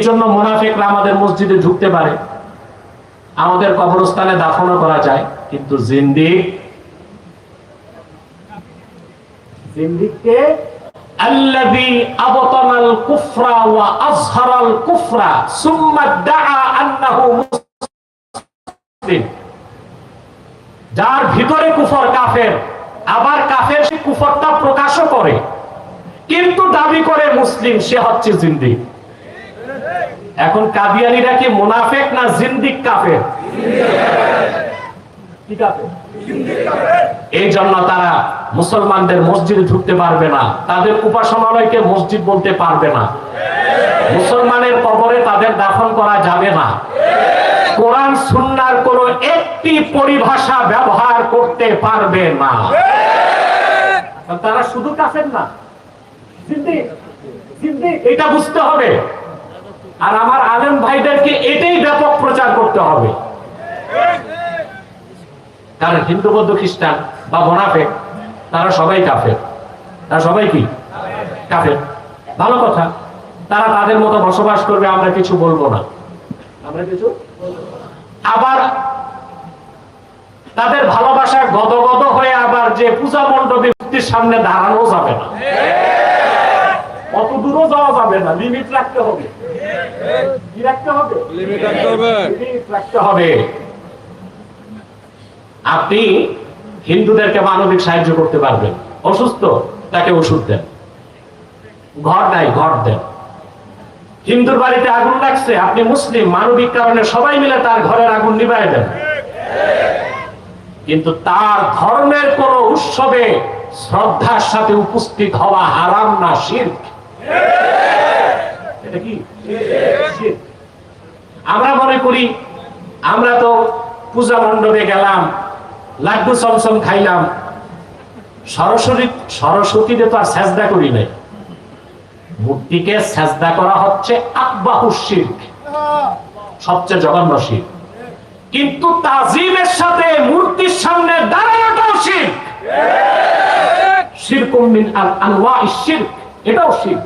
জন্য মোনাফেকরা আমাদের মসজিদে ঢুকতে পারে আমাদের কবরস্থানে দাফনও করা যায় কিন্তু জিন্দিক জিন্দিককে الذي أبطن الكفر وأظهر الكفر ثم ادعى أنه মুসলিম যার ভিতরে কুফর কাফের আবার কাফের সে কুফরটা প্রকাশও করে কিন্তু দাবি করে মুসলিম সে হচ্ছে জিন্দিক এখন কাদিয়ানিরা কি মুনাফেক না জিন্দিক কাফের? এই জন্য তারা মুসলমানদের মসজিদে ঢুকতে পারবে না। তাদের উপাসনালয়কে মসজিদ বলতে পারবে না। মুসলমানের কবরে তাদের দাফন করা যাবে না। কোরআন, সুন্নার কোন একটি পরিভাষা ব্যবহার করতে পারবে না। তারা শুধু কাফের না। এটা বুঝতে হবে। আর আমার আলেম ভাইদেরকে এটাই ব্যাপক প্রচার করতে হবে। কারণ হিন্দু বৌদ্ধ খ্রিস্টান বা মোনাফেক তারা সবাই কাফের। তারা সবাই কি? কাফের। ভালো কথা তারা তাদের মতো বসবাস করবে আমরা কিছু বলব না। আমরা কিছু আবার তাদের ভালোবাসা গদগদ হয়ে আবার যে পূজা মণ্ডপে মূর্তির সামনে দাঁড়ানো যাবে না। অত দূরও যাওয়া যাবে না লিমিট রাখতে হবে। আপনি হিন্দুদেরকে মানবিক সাহায্য করতে পারবেন। অসুস্থ, তাকে ওষুধ দেন। ঘর নাই, ঘর দেন। হিন্দুর বাড়িতে আগুন লাগছে, আপনি মুসলিম, মানবিক কারণে সবাই মিলে তার ঘরের আগুন নিভাই দেন। কিন্তু তার ধর্মের কোন উৎসবে শ্রদ্ধার সাথে উপস্থিত হওয়া হারাম না, শির্ক। এটা কি। আমরা মনে করি, আমরা তো পূজা মণ্ডপে গেলাম, লাড্ডু চমচম খাইলাম। সরস্বতী, সরস্বতীতে তো আর সেজদা করি নাই। মূর্তিকে সেজদা করা হচ্ছে আকবাহু শির্ক, সবচেয়ে জঘন্য শির্ক। কিন্তু তাজিমের সাথে মূর্তির সামনে দাঁড়ানোটাও শির্ক। শিরকুম মিন আল আনওয়া শির্ক, এটাও শির্ক।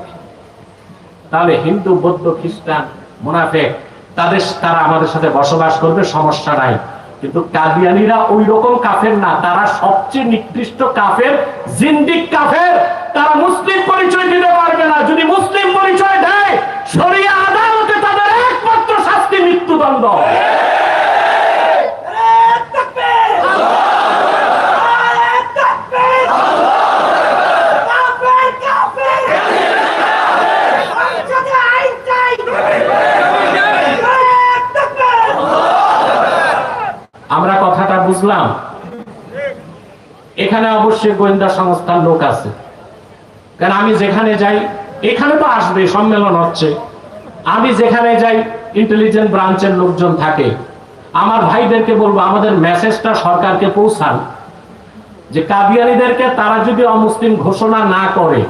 তাহলে হিন্দু, বৌদ্ধ, খ্রিস্টান, মুনাফেক তাদের তারা আমাদের সাথে বসবাস করবে সমস্যা নাই কিন্তু কাদিয়ানিরা ওই রকম কাফের না তারা সবচেয়ে নিকৃষ্ট কাফের জিন্দিক কাফের তারা মুসলিম পরিচয় দিতে পারবে না যদি মুসলিম পরিচয় দেয় শরিয়া আদালতে তাদের একমাত্র শাস্তি মৃত্যুদণ্ড আমরা বুঝলাম। এখানে অবশ্যই গোয়েন্দা সংস্থার লোক আছে। কারণ আমি যেখানে যাই, এখানে তো আসবে, সম্মেলন হচ্ছে। আমি যেখানে যাই ইন্টেলিজেন্ট ব্রাঞ্চের লোকজন থাকে। আমার ভাইদেরকে বলব, আমাদের মেসেজটা সরকারকে পৌঁছান। যে কাদিয়ানিদেরকে তারা যদি অমুসলিম ঘোষণা না করে,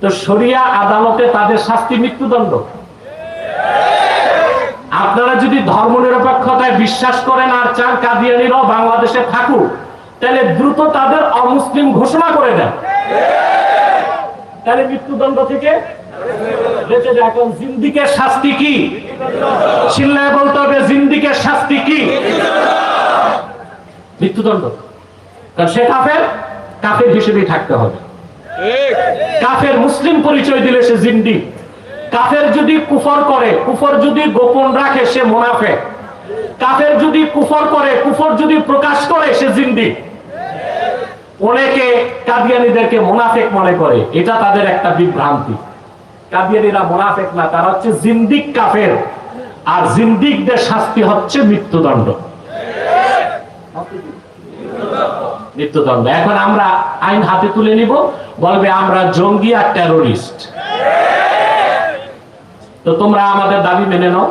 তো শরিয়া আদালতে তাদের শাস্তি মৃত্যুদণ্ড। আপনারা যদি ধর্ম নিরপেক্ষতায় বিশ্বাস করেন আর চান কাদিয়ানিরাও বাংলাদেশে থাকুক তাহলে দ্রুত তাদের অমুসলিম ঘোষণা করে দেন। তাহলে মৃত্যুদণ্ড থেকে বেঁচে যায়। এখন জিন্দিকের শাস্তি কি? চিল্লায় বলতে হবে জিন্দিকের শাস্তি কি? মৃত্যুদণ্ড। কারণ সে কাফের কাফের হিসেবেই থাকতে হবে। কাফের মুসলিম পরিচয় দিলে সে জিন্দি। কাফের যদি কুফর করে, কুফর যদি গোপন রাখে, সে মুনাফে কাফের যদি কুফর করে, কুফর যদি প্রকাশ করে, সে জিন্দি। অনেকে কাদিয়ানিদেরকে মুনাফেক মনে করে। এটা তাদের একটা বিভ্রান্তি। কাদিয়ানিরা মুনাফেক না, তারা হচ্ছে জিন্দিক কাফের। আর জিন্দিকদের শাস্তি হচ্ছে মৃত্যুদণ্ড। মৃত্যুদণ্ড। এখন আমরা আইন হাতে তুলে নিব। বলবে, আমরা জঙ্গি আর টেরোরিস্ট তো তোমরা আমাদের দাবি মেনে নাও।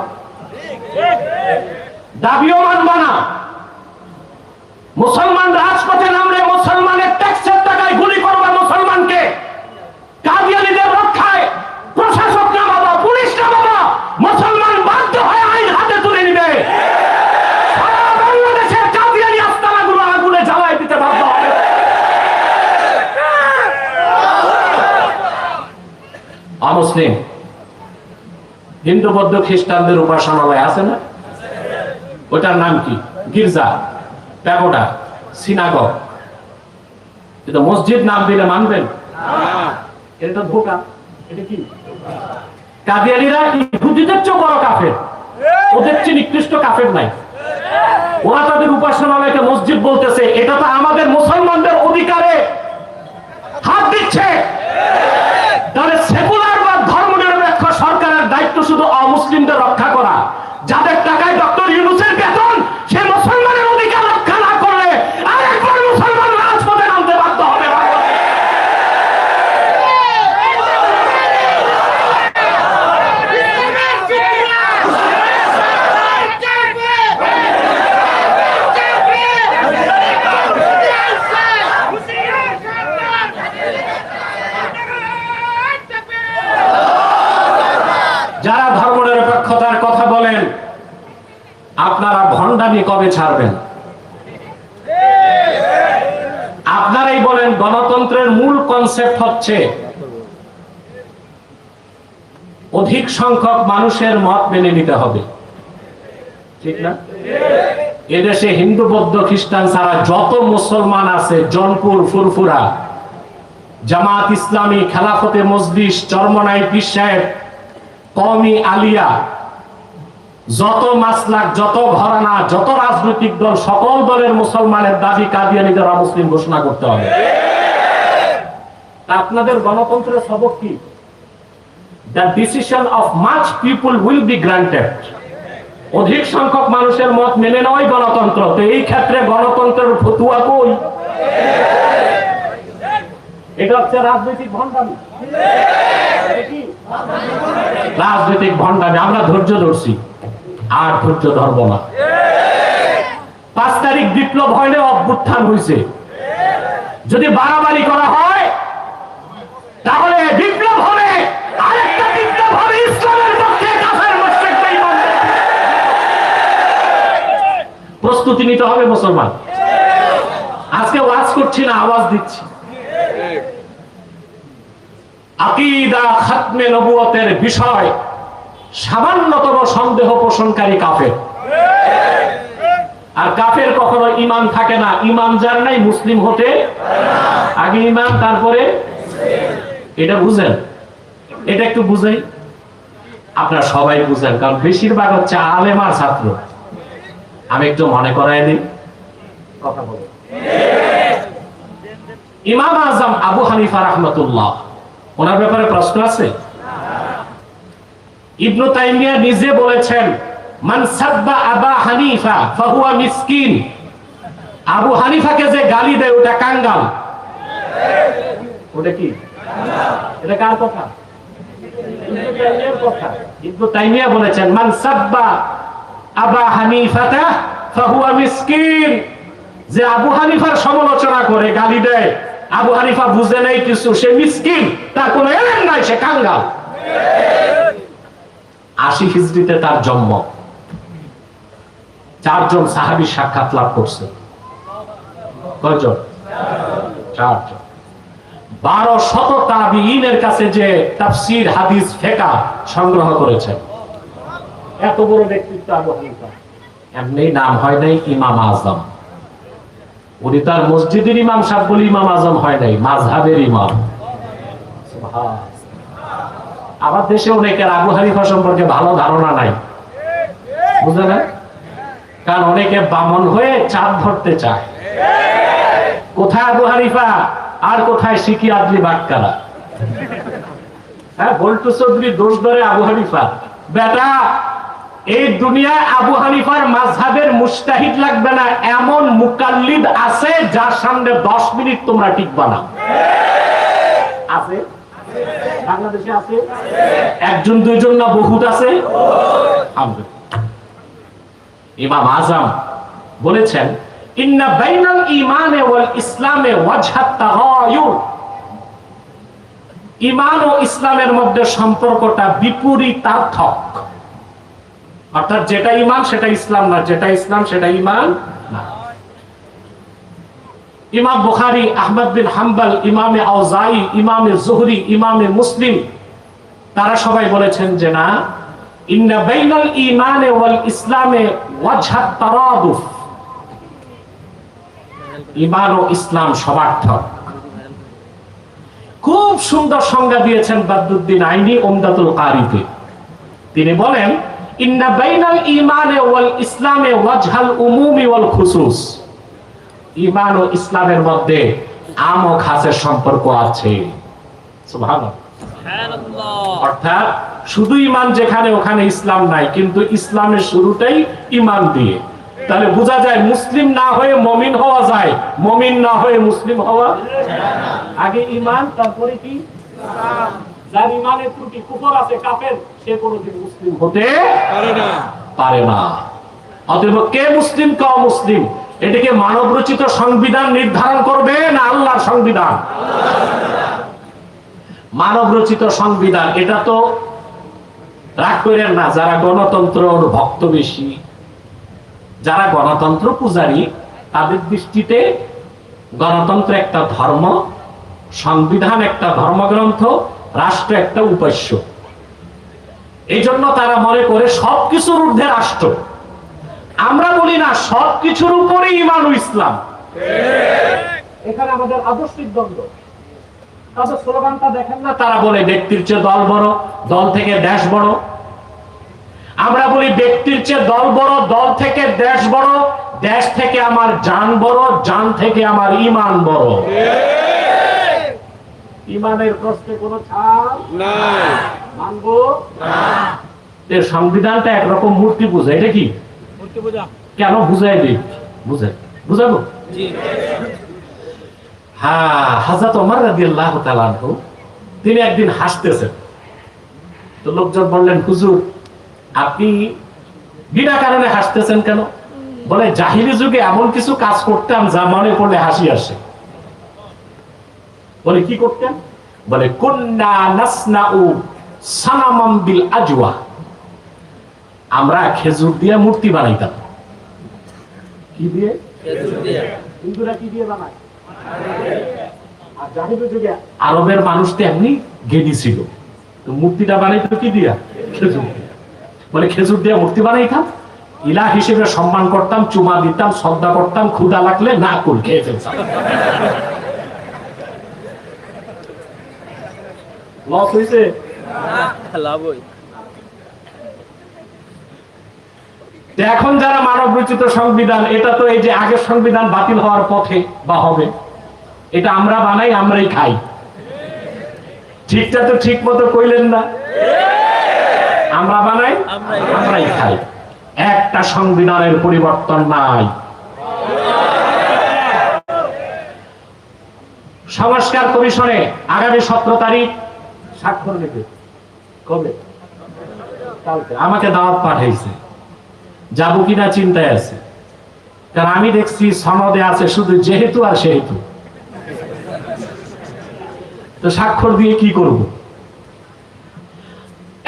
দাবিও মানবা না। মুসলমান রাজপথে নামলে মুসলমানের ট্যাক্সের টাকায় গুলি করবে মুসলমানকে কাদিয়ানিদের রক্ষায় প্রশাসক নামাবা পুলিশ নামাবা মুসলমান বাধ্য হয়ে আইন হাতে তুলে নিবে সারা বাংলাদেশের কাদিয়ানি আস্তানাগুলো আগুনে জ্বালায় দিতে বাধ্য হবে অমুসলিম হিন্দু বৌদ্ধ খ্রিস্টানদের উপাসনালয় আছে না? ওটার নাম কি? গির্জা প্যাগোডা কিন্তু মসজিদ নাম দিলে মানবেন? এটা ধোকা এটা কি? কাদিয়ানিরা ইহুদিদের চেয়ে বড় কাফের। ওদের চেয়ে নিকৃষ্ট কাফের নাই। ওরা তাদের উপাসনালয়কে মসজিদ বলতেছে এটা তো আমাদের মুসলমানদের অধিকারে। হাত দিচ্ছে। শুধু অমুসলিমদের রক্ষা করা যাদের টাকায় ডক্টর ইউনুসের বেতন সে মুসলমানের অধিকার রক্ষা না করলে আরেকবার মুসলমান রাজপথে নামতে বাধ্য হবে যারা ধর্মনিরপেক্ষতার কথা বলেন আপনারা ভণ্ডামি কবে ছাড়বেন? আপনারাই বলেন, গণতন্ত্রের মূল কনসেপ্ট হচ্ছে অধিক সংখ্যক মানুষের মত মেনে নিতে হবে। ঠিক না? এদেশে হিন্দু, বৌদ্ধ, খ্রিস্টান ছাড়া যত মুসলমান আছে, জনপুর, ফুরফুরা, জামাত ইসলামী, খেলাফতে মসজিদ চরমনাই, পীর সাহেব কমি আলিয়া যত মাসলাক, যত ঘরানা, যত রাজনৈতিক দল, সকল দলের মুসলমানের দাবি কাদিয়ানিদের অমুসলিম ঘোষণা করতে হবে। আপনাদের গণতন্ত্রের সবক কি? The decision of much people will be granted অধিক সংখ্যক মানুষের মত মেনে নেওয়াই গণতন্ত্র। তো এই ক্ষেত্রে গণতন্ত্রের ফতুয়া কই? এটা হচ্ছে রাজনৈতিক ভণ্ডামি। রাজনৈতিক ভণ্ডামি। আমরা ধৈর্য ধরছি। আর ধৈর্য ধরবো না। পাঁচ তারিখ বিপ্লব হইলে অভ্যুত্থান হয়েছে যদি বাড়াবাড়ি করা হয়, তাহলে বিপ্লব হবে। আরেকটা বিপ্লব হবে ইসলামের পক্ষে প্রস্তুতি নিতে হবে মুসলমান। আজকে ওয়াজ করছি না, আওয়াজ দিচ্ছি। আকিদা খাতমে নবুয়তের বিষয় সামান্যতম সন্দেহ পোষণকারী কাফের। আর কাফের কখনো ইমান থাকে না। ইমান যার নাই, মুসলিম হতে আগে ইমান তারপরে এটা বুঝেন। এটা একটু বুঝাই আপনারা সবাই বুঝেন, কারণ বেশিরভাগ হচ্ছে আলেমার ছাত্র। আমি একটু মনে করাই দিই। কথা বলি ইমাম আজম আবু হানিফা রহমতুল্লাহ, ওনার ব্যাপারে প্রশ্ন আছে? ইবনু তাইমিয়া নিজে বলেছেন মান সাব্বা আবা হানিফা, ফাহুয়া মিসকিন। আবু হানিফাকে যে গালি দেয়, ওটা কাঙ্গাল ওটা কি? এটা কার কথা? সমালোচনা করে, গালি আবু হানিফা নাই কিছু, সে তার নাই আশি হিজড়িতে তার জন্ম। চারজন সাহাবি সাক্ষাৎ লাভ করছে। কয়জন? চারজন। বারো শত তাবিইনের কাছে যে তাফসির, হাদিস, ফেকা সংগ্রহ করেছেন। এত বড় ব্যক্তিত্ব আবু এমনি নাম হয় নাই ইমাম আজম। উনি তার মসজিদের ইমাম সাহেব বলে ইমাম আজম হয় নাই মাঝহাবের ইমাম। আমার দেশে অনেকের আবু হানিফা সম্পর্কে ভালো ধারণা নাই। বুঝলে না কারণ অনেকে বামন হয়ে চাঁদ ধরতে চায়। কোথায় আবু হানিফা? আর কোথায় শিখি আদলি বাক্কারা? হ্যাঁ বল্টু চৌধুরী দোষ ধরে আবু হানিফা। বেটা, এই দুনিয়ায় আবু হানিফার মাঝহাবের মুস্তাহিদ লাগবে না। এমন মুকাল্লিদ আছে যার সামনে দশ মিনিট তোমরা টিকবা না। আছে? বাংলাদেশে আছে? একজন, দুইজন না বহুত আছে? আলহামদুলিল্লাহ। ইমাম আজম বলেছেন, ইন্না বাইনাল ইমানে ওয়াল ইসলামে ওয়াজহাত তাগায়ুর। ইমান ও ইসলামের মধ্যে সম্পর্কটা বিপরীতার্থক। অর্থাৎ যেটা ইমান সেটা ইসলাম না যেটা ইসলাম, সেটা ইমান না। ইমাম বুখারী, আহমদ বিন হাম্বল, ইমামে আউজাই ইমামে জুহরি, ইমামে মুসলিম, তারা সবাই বলেছেন যে না, ইন্না বাইনাল ঈমানে ওয়াল ইসলামে তারাদুফ। ঈমান ও ইসলাম সমার্থক। খুব সুন্দর সংজ্ঞা দিয়েছেন বাদুদ্দিন আইনি ওমদাতুল কারিতে। তিনি বলেন ইন্না বাইনাল ঈমানে ওয়াল ইসলামে ওয়াজহাল উমুমি ওয়াল খুসুস। ঈমান ও ইসলামের মধ্যে আম ও খাসের সম্পর্ক আছে। সুবহানাল্লাহ। অর্থাৎ শুধু ইমান যেখানে ওখানে ইসলাম নাই কিন্তু ইসলামের শুরুটাই ইমান দিয়ে। তাহলে বোঝা যায় মুসলিম না হয়ে মমিন হওয়া যায় মমিন না হয়ে মুসলিম হওয়া আগে ইমান তারপরে কি? যার ইমানের ত্রুটি কুফর আছে কাফের সে কোনোদিন মুসলিম হতে পারে না। পারে না। অতএব কে মুসলিম কে অমুসলিম? এটাকে মানব রচিত সংবিধান নির্ধারণ করবে না আল্লাহর সংবিধান? মানব রচিত সংবিধান এটা তো রাগ করেন না যারা গণতন্ত্র ভক্ত বেশি। যারা গণতন্ত্র পূজারী তাদের দৃষ্টিতে গণতন্ত্র একটা ধর্ম সংবিধান একটা ধর্মগ্রন্থ রাষ্ট্র একটা উপাস্য এই জন্য তারা মনে করে সবকিছুর ঊর্ধ্বে রাষ্ট্র। আমরা বলি না সবকিছুর উপরে ইমান ইসলাম। এখানে আমাদের আদর্শিক দ্বন্দ্ব। তাদের স্লোগানটা দেখেন না তারা বলে ব্যক্তির চেয়ে দল বড় দল থেকে দেশ বড়। আমরা বলি ব্যক্তির চেয়ে দল বড় দল থেকে দেশ বড় দেশ থেকে আমার জান বড় জান থেকে আমার ইমান বড়। ইমানের প্রশ্নে কোনো ছাড় মানবো? এর সংবিধানটা একরকম মূর্তি পূজা এটা কি? কেন বুঝাই দিই বুঝাই বুঝাবো হ্যাঁ হাজরত ওমর রাদিয়াল্লাহু তাআলা তিনি একদিন হাসতেছেন। তো লোকজন বললেন হুজুর আপনি বিনা কারণে হাসতেছেন কেন? বলে জাহিলি যুগে এমন কিছু কাজ করতাম যা মনে পড়লে হাসি আসে। বলে কি করতেন? বলে কুন্না নাসনাউ সানামাম বিল আজওয়া। আমরা খেজুর দিয়ে মূর্তি বানাইতাম। কি দিয়ে? হিন্দুরা কি দিয়ে বানায়? আরবের মানুষ তো এমনি গেদি ছিল। মূর্তিটা বানাইতো কি দিয়া? খেজুর বলে খেজুর দিয়ে মূর্তি বানাইতাম ইলা হিসেবে সম্মান করতাম চুমা দিতাম শ্রদ্ধা করতাম ক্ষুদা লাগলে না কুল খেয়ে ফেলতাম। লস হয়েছে তো এখন যারা মানব রচিত সংবিধান এটা তো এই যে আগের সংবিধান বাতিল হওয়ার পথে বা হবে। এটা আমরা বানাই, আমরাই খাই। ঠিকটা তো ঠিক মতো কইলেন না। আমরা বানাই, আমরাই খাই। একটা সংবিধানের পরিবর্তন নাই। সংস্কার কমিশনে আগামী সতেরো তারিখ স্বাক্ষর নেবে। কবে? আমাকে দাওয়াত পাঠাইছে। যাব কিনা চিন্তায় আছে। কারণ আমি দেখছি সনদে আছে, শুধু যেহেতু আর সেহেতু। স্বাক্ষর দিয়ে কি করব?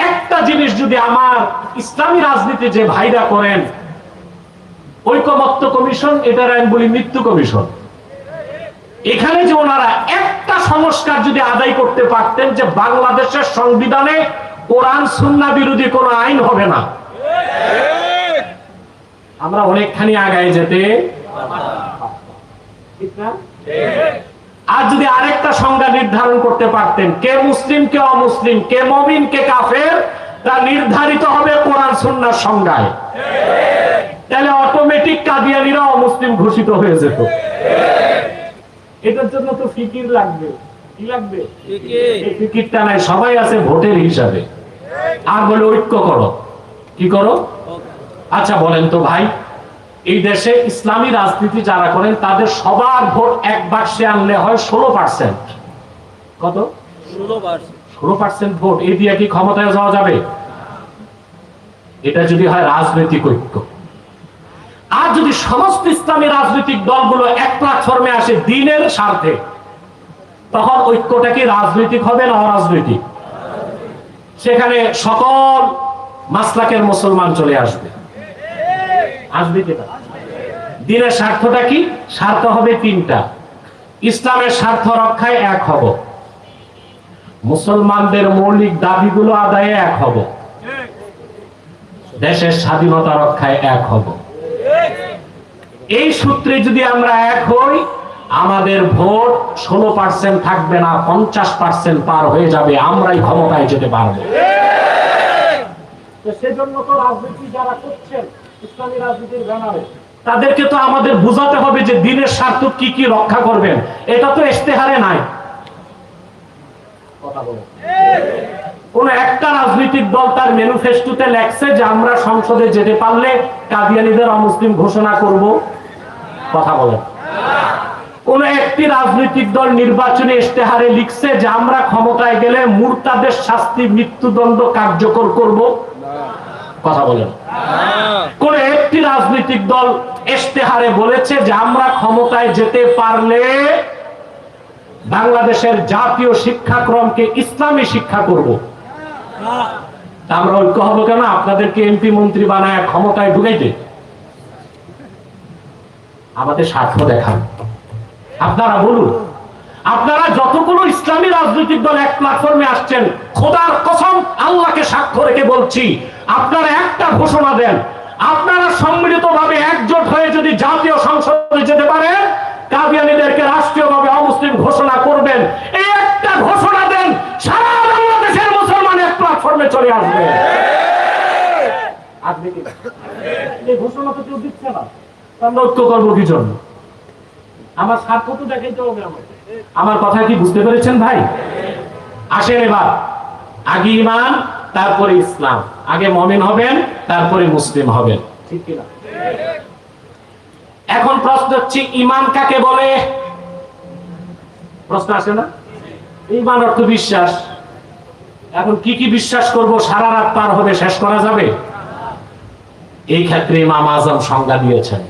একটা জিনিস যদি আমার ইসলামী রাজনীতি যে ভাইরা করেন, ঐকমত্য কমিশন এটার আমি বলি মৃত্যু কমিশন। এখানে যে ওনারা একটা সংস্কার যদি আদায় করতে পারতেন যে বাংলাদেশের সংবিধানে কোরআন, সুন্না বিরোধী কোনো আইন হবে না। আমরা অনেকখানি আগায় যেতে ঠিক না? আর যদি আরেকটা সংজ্ঞা নির্ধারণ করতে পারতেন কে মুসলিম কে অমুসলিম কে মমিন কে কাফের তা নির্ধারিত হবে কোরআন সুন্নার সংজ্ঞায়। তাহলে অটোমেটিক কাদিয়ানিরা অমুসলিম ঘোষিত হয়ে যেত। এটার জন্য তো ফিকির লাগবে। কি লাগবে? ফিকিরটা নাই সবাই আছে ভোটের হিসাবে। আর বলে ঐক্য করো। কি করো? আচ্ছা বলেন তো ভাই। এই দেশে ইসলামী রাজনীতি যারা করেন তাদের সবার ভোট এক বাক্সে আনলে হয় ষোলো পার্সেন্ট। কত? ষোলো পার্সেন্ট। ভোট এই দিয়ে কি ক্ষমতায় যাওয়া যাবে? এটা যদি হয় রাজনৈতিক ঐক্য। আর যদি সমস্ত ইসলামী রাজনৈতিক দলগুলো এক প্ল্যাটফর্মে আসে দিনের স্বার্থে তখন ঐক্যটা কি রাজনৈতিক হবে না অরাজনৈতিক? সেখানে সকল মাসলাকের মুসলমান চলে আসবে। আসবে কিনা দিনের স্বার্থটা কি? স্বার্থ হবে তিনটা। ইসলামের স্বার্থ রক্ষায় এক হব। মুসলমানদের মৌলিক দাবিগুলো আদায়ে এক হব। দেশের স্বাধীনতা রক্ষায় এক হব। এই সূত্রে যদি আমরা এক হই, আমাদের ভোট ষোলো পার্সেন্ট থাকবে না, পঞ্চাশ পার্সেন্ট পার হয়ে যাবে, আমরাই ক্ষমতায় যেতে পারব। সেজন্য তো রাজনীতি যারা করছেন তাদেরকে তো আমাদের বোঝাতে হবে যে দিনের স্বার্থ কি কি রক্ষা করবেন। এটা তো ইশতেহারে নাই। কোন একটা রাজনৈতিক দল তার ম্যানিফেস্টোতে লেখছে যে আমরা সংসদে যেতে পারলে কাদিয়ানিদের অমুসলিম ঘোষণা করব। কথা বলেন। কোন একটি রাজনৈতিক দল নির্বাচনী ইশতেহারে লিখছে যে আমরা ক্ষমতায় গেলে মুরতাদের শাস্তি, মৃত্যুদণ্ড কার্যকর করব। কথা বলেন। কোন একটি রাজনৈতিক দল ইশতেহারে বলেছে যে আমরা ক্ষমতায় যেতে পারলে বাংলাদেশের জাতীয় শিক্ষাক্রমকে ইসলামী শিক্ষা করব। আমরা ঐক্য হব কেন? আপনাদেরকে এমপি মন্ত্রী বানায় ক্ষমতায় ঢুকাইতে। আমাদের স্বার্থ দেখান। আপনারা বলুন আপনারা যতগুলো ইসলামী রাজনৈতিক দল এক প্ল্যাটফর্মে আসছেন খোদার কসম আল্লাহকে সাক্ষ্য রেখে বলছি আপনারা একটা ঘোষণা দেন। আপনারা সম্মিলিত ভাবে একজোট হয়ে যদি জাতীয় সংসদে যেতে পারেন কাদিয়ানিদেরকে রাষ্ট্রীয়ভাবে অমুসলিম ঘোষণা করবেন। এই একটা ঘোষণা দেন সারা বাংলাদেশের মুসলমান এক প্ল্যাটফর্মে চলে আসবে। আসবে এই ঘোষণা তো কেউ দিচ্ছে না। আমরা ঐক্য করব কি জন্য? আমার স্বার্থ তো দেখাইতে হবে আমার কথা কি বুঝতে পেরেছেন ভাই? আসেন এবার। আগে ইমান তারপরে ইসলাম। আগে মমিন হবেন, তারপরে মুসলিম হবেন। ঠিক কিনা? এখন প্রশ্ন হচ্ছে ইমান কাকে বলে? প্রশ্ন আসে না? ইমান অর্থ বিশ্বাস। এখন কি কি বিশ্বাস করব? সারা রাত পার হবে, শেষ করা যাবে? এই ক্ষেত্রে ইমাম আজম সংজ্ঞা দিয়েছেন।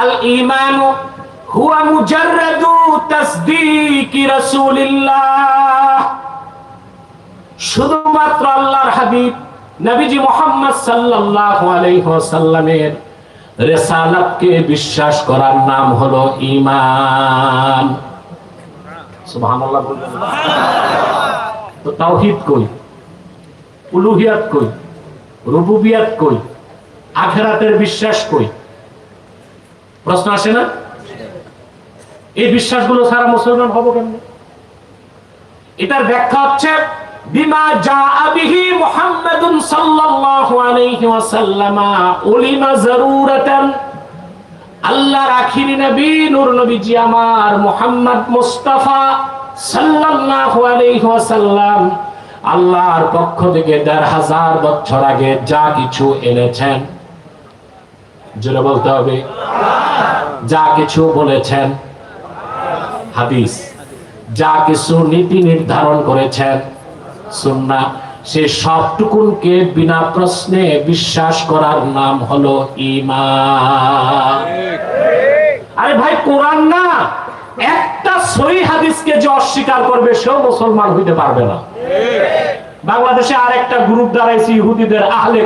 আল ইমানু হুয়া শুধুমাত্র আল্লাহর হাবিব, নবীজি মোহাম্মদ বিশ্বাস করার নাম হলো ঈমান। সুবহানাল্লাহ বলবেন না? তো তাওহীদ কই? উলুহিয়াত কই? রুবুবিয়াত কই? আখেরাতের বিশ্বাস কই? প্রশ্ন আসে না? এই বিশ্বাসগুলো সারা মুসলমান হব কেমনে? এটার ব্যাখ্যা হচ্ছে আল্লাহর পক্ষ থেকে দেড় হাজার বছর আগে যা কিছু এনেছেন, জোরে বলতে হবে, যা কিছু বলেছেন হাদিস। যা কিছু নীতি নির্ধারণ করেছেন সুন্না সে সবটুকুনকে বিনা প্রশ্নে বিশ্বাস করার নাম হলো ইমান আরে ভাই, কোরআন না, একটা সহি হাদিসকে যে অস্বীকার করবে, সেও মুসলমান হইতে পারবে না। বাংলাদেশে আর একটা গ্রুপ দাঁড়াইছে, ইহুদিদের আহলে